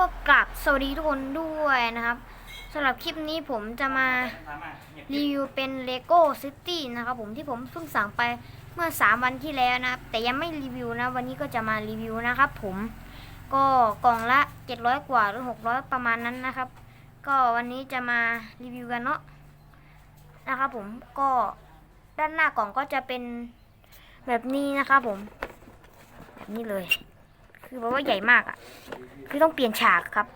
ก็กลับสวัสดีทุกคนด้วยนะครับสำหรับคลิปนี้ผมจะมารีวิวเป็น Lego City นะครับผมที่ผมเพิ่งสั่งไปเมื่อ 3 วันที่แล้วนะแต่ยังไม่รีวิวนะ วันนี้ก็จะมารีวิวนะครับผมก็กล่องละ 700 กว่าหรือ 600 ประมาณนั้นนะครับ ก็วันนี้จะมารีวิวกันเนาะนะครับผมก็ด้านหน้ากล่องก็จะเป็นแบบนี้นะครับผมแบบนี้เลย คือแบบว่าใหญ่มากอะ่ะ คือต้องเปลี่ยนฉากครับ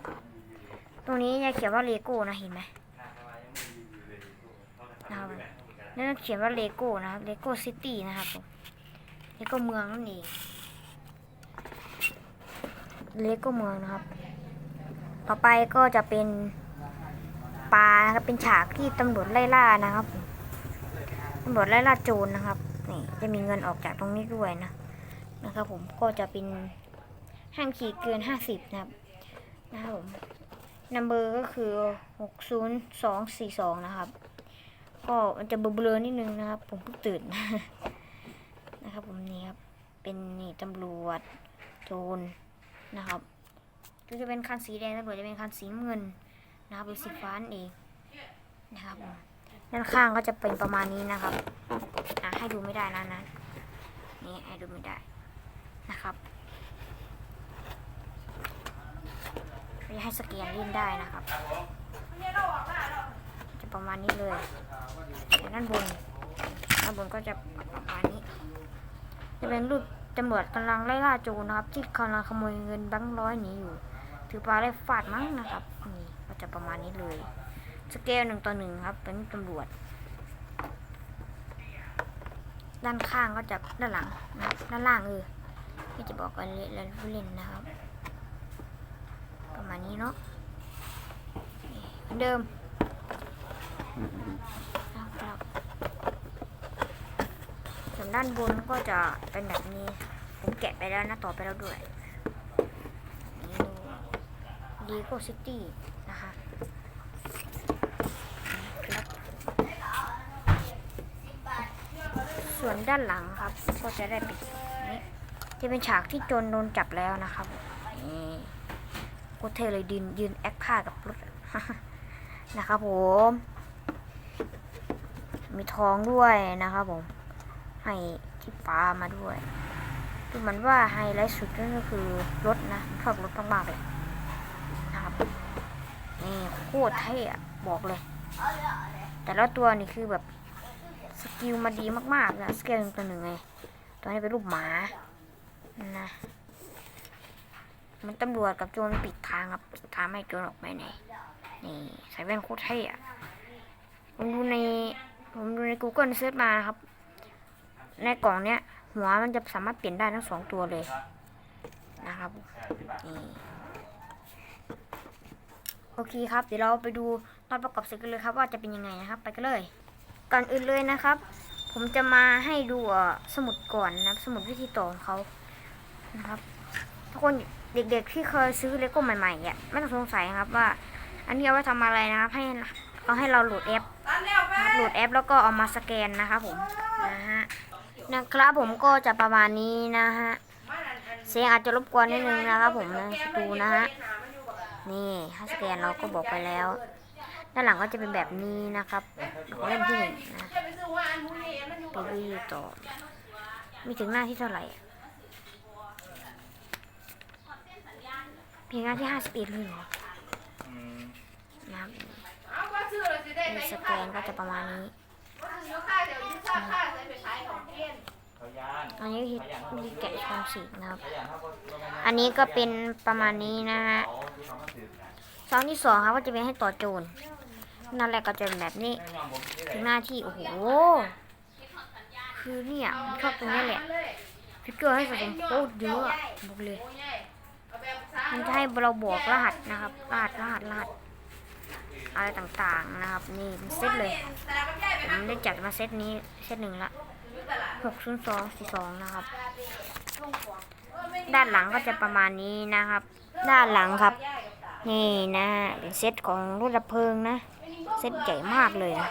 ตรงนี้เนี่ยเขียนว่าเลโก้นะเห็นไหมนะครับนั่นเขียนว่าเลโก้นะครับเลโก้ซิตี้นะครับผมเลโก้เมืองนั่นเองเลโก้เมืองนะครับ ต่อไปก็จะเป็นปลานะครับเป็นฉากที่ตำรวจไล่ล่านะครับผมตำรวจไล่ล่าโจรนะครับนี่จะมีเงินออกจากตรงนี้ด้วยนะนะครับผมก็จะเป็น ห้ามขี่เกินห้าสิบนะครับนะครับผมนัมเบอร์ก็คือหกศูนย์สองสี่สองนะครับ ก็มันจะเบลอๆนิดนึงนะครับ ผมเพิ่งตื่นนะครับผมนี่ครับเป็นนี่ตำรวจโจรนะครับก็จะเป็นคันสีแดงตำรวจจะเป็นคันสีเงินนะครับหรือสีฟ้านั่นเองนะครับผมด้านข้างก็จะเป็นประมาณนี้นะครับอะให้ดูไม่ได้นะนะนี่ให้ดูไม่ได้นะครับจะ ให้สแกนเล่นได้นะครับ จะประมาณนี้เลยแต่ด้านบนด้านบนก็จะประมาณนี้ จะเป็นรูปตำรวจกำลังไล่ล่าโจรนะครับ ที่กำลังขโมยเงินแบงค์ร้อยหนีอยู่ ถือปลาไล่ฟาดมั้งนะครับนี่ก็จะประมาณนี้เลย สเกลหนึ่งต่อหนึ่งครับ เป็นตำรวจ ด้านข้างก็จะด้านหลังนะด้านล่างเออที่จะบอกกันเล่นเล่นนะครับ ประมาณนี้เนาะเหมือนเดิมครับส่วนด้านบนก็จะเป็นแบบนี้ ผมแกะไปแล้วนะต่อไปแล้วด้วยดีโกซิตี้นะคะส่วนด้านหลังครับก็จะได้เป็นนี้จะเป็นฉากที่โจรโดนจับแล้วนะครับนี่ ตรเท่เลยยืนยืนแอคท่ากับรถนะครับผม มีทองด้วยนะครับผม ให้ที่ฟ้ามาด้วยดูเหมือนว่าไฮไลท์สุดนั่นก็คือรถนะชอบรถมากๆเลยนะครับนี่โคตรเท่อะบอกเลย แต่ละตัวนี่คือแบบสกิลมาดีมากๆนะสเกลตัวหนึ่งไงตัวนี้เป็นรูปหมานะ มันตำรวจกับโจรปิดทางครับปิดทางไม่โจรออกไปไหนนี่ใส่แว่นโคตรเท่อะผมดูในผมดูใน Google เซิร์ชมาครับ ในกล่องเนี้ย หัวมันจะสามารถเปลี่ยนได้ทั้งสองตัวเลยนะครับนี่โอเคครับ เดี๋ยวเราไปดูตอนประกอบเสร็จกันเลยครับ ว่าจะเป็นยังไงนะครับ ไปกันเลย ก่อนอื่นเลยนะครับ ผมจะมาให้ดูอ่อสมุดก่อนนะสมุดวิธีต่อของเขานะครับทุกคน เด็กๆที่เคยซื้อเลโก้ใหม่ๆอะไม่ต้องสงสัยครับว่า อันนี้เอาไว้ทำอะไรนะครับ ให้เอาให้เราโหลดแอปนะครับโหลดแอปแล้วก็เอามาสแกนนะครับผมนะฮะนะครับผมก็จะประมาณนี้นะฮะเสียงอาจจะรบกวนนิดนึงนะครับผมนะดูนะฮะนี่ถ้าสแกนเราก็บอกไปแล้ว ด้านหลังก็จะเป็นแบบนี้นะครับเล่มที่หนึ่งนะไปดูต่อ มีถึงหน้าที่เท่าไหร่ อะเพียงหน้าที่ห้าสิบเอ็ดเลยเหรอนะครับมีสแกนก็จะประมาณนี้อันนี้คือวิธีแกะชอนสีนะครับ อันนี้ก็เป็นประมาณนี้นะฮะซองที่สองครับก็จะเป็นให้ต่อโจรนั่นแหละก็จะเป็นแบบนี้ถึงหน้าที่โอ้โหคือเนี่ยผมชอบตรงนี้แหละฟิกเกอร์ให้สะสมโคตรเยอะอะบอกเลย มันจะให้เราบอกรหัสนะครับ รหัสรหัสรหัสอะไรต่างๆนะครับ นี่เป็นเซตเลยผมได้จัดมาเซตนี้เซตหนึ่งละหกศูนย์สองสี่สองนะครับ ด้านหลังก็จะประมาณนี้นะครับ ด้านหลังครับ นี่นะเป็นเซตของรถดับเพลิงนะเซตใหญ่มากเลยนะ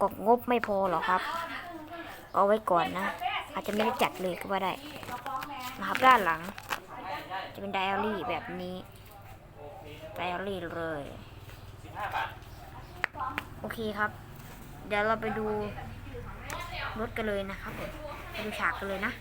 กบงบไม่พอหรอกครับ เอาไว้ก่อนนะ อาจจะไม่ได้จัดเลยก็ได้นะครับ ด้านหลัง จะเป็นไดอารี่แบบนี้ ไดอารี่เลย โอเคครับ เดี๋ยวเราไปดูรถกันเลยนะครับผมไปดูฉากกันเลยนะ